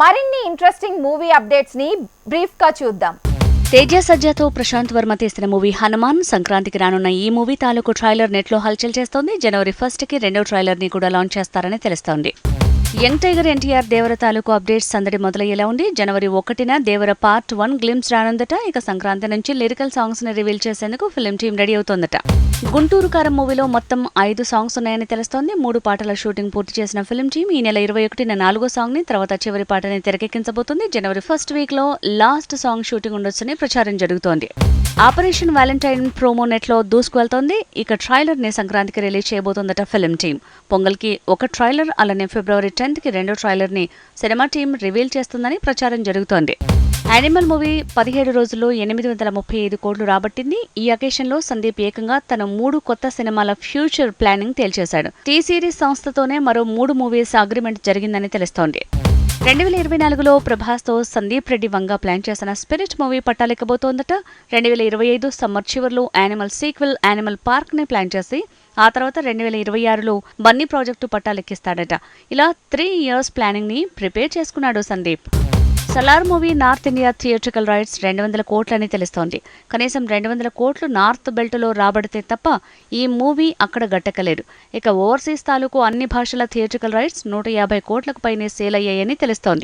మరిన్ని interesting movie అప్డేట్స్ని బ్రీఫ్గా చూద్దాం. తేజ సజ్జతో ప్రశాంత్ వర్మ తీసిన మూవీ హనుమాన్ సంక్రాంతికి రానున్న ఈ మూవీ తాలూకు ట్రైలర్ నెట్లో హల్చల్ చేస్తోంది. జనవరి ఫస్ట్కి రెండో ట్రైలర్ని కూడా లాంచ్ చేస్తారని తెలుస్తోంది. యంగ్ టైగర్ ఎన్టీఆర్ దేవర తాలూకు అప్డేట్స్ సందడి మొదలయ్యేలా ఉంది. జనవరి ఒకటిన దేవర పార్ట్ వన్ గ్లిమ్స్ రానుందట. ఇక సంక్రాంతి నుంచి లిరికల్ సాంగ్స్ని రివీల్ చేసేందుకు ఫిల్మ్ టీం రెడీ అవుతోందట. గుంటూరు కారం మూవీలో మొత్తం ఐదు సాంగ్స్ ఉన్నాయని తెలుస్తోంది. మూడు పాటల షూటింగ్ పూర్తి చేసిన ఫిల్మ్ టీం ఈ నెల ఇరవై ఒకటిన నాలుగో సాంగ్ని తర్వాత చివరి పాటని తెరకెక్కించబోతుంది. జనవరి ఫస్ట్ వీక్లో లాస్ట్ సాంగ్ షూటింగ్ ఉండొచ్చని ప్రచారం జరుగుతోంది. ఆపరేషన్ వ్యాలంటైన్ ప్రోమో నెట్లో దూసుకువెళ్తోంది ఇక ట్రైలర్ని సంక్రాంతికి రిలీజ్ చేయబోతోందట ఫిల్మ్ టీమ్ పొంగల్కి ఒక ట్రైలర్ అలానే ఫిబ్రవరి టెన్త్కి రెండో ట్రైలర్ని సినిమా టీం రివీల్ చేస్తుందని ప్రచారం జరుగుతోంది. యానిమల్ మూవీ పదిహేడు రోజుల్లో ఎనిమిది వందల ముప్పై ఐదు కోట్లు రాబట్టింది. ఈ అకేషన్లో సందీప్ ఏకంగా తన మూడు కొత్త సినిమాల ఫ్యూచర్ ప్లానింగ్ తేల్చేశాడు. టీ సిరీస్ సంస్థతోనే మరో మూడు మూవీస్ అగ్రిమెంట్ జరిగిందని తెలుస్తోంది. రెండు వేల ఇరవై నాలుగులో ప్రభాస్తో సందీప్ రెడ్డి వంగ ప్లాన్ చేసిన స్పిరిట్ మూవీ పట్టాలెక్కబోతోందట రెండు వేల ఇరవై ఐదు సమ్మర్ చివర్లో యానిమల్ సీక్వెల్ యానిమల్ పార్క్ని ప్లాన్ చేసి ఆ తర్వాత రెండు వేల ఇరవై ఆరులో బన్నీ ప్రాజెక్టు పట్టాలెక్కిస్తాడట. ఇలా త్రీ ఇయర్స్ ప్లానింగ్ని ప్రిపేర్ చేసుకున్నాడు Sandeep. Salaar movie north India theatrical rights రెండు వందల కోట్లని తెలుస్తోంది. కనీసం రెండు వందల కోట్లు నార్త్ బెల్ట్లో రాబడితే తప్ప ఈ మూవీ అక్కడ గట్టకలేదు. ఇక ఓవర్సీస్ తాలూకు అన్ని భాషల థియేట్రికల్ రైట్స్ నూట యాభై కోట్లకు పైనే సేల్ అయ్యాయని తెలుస్తోంది.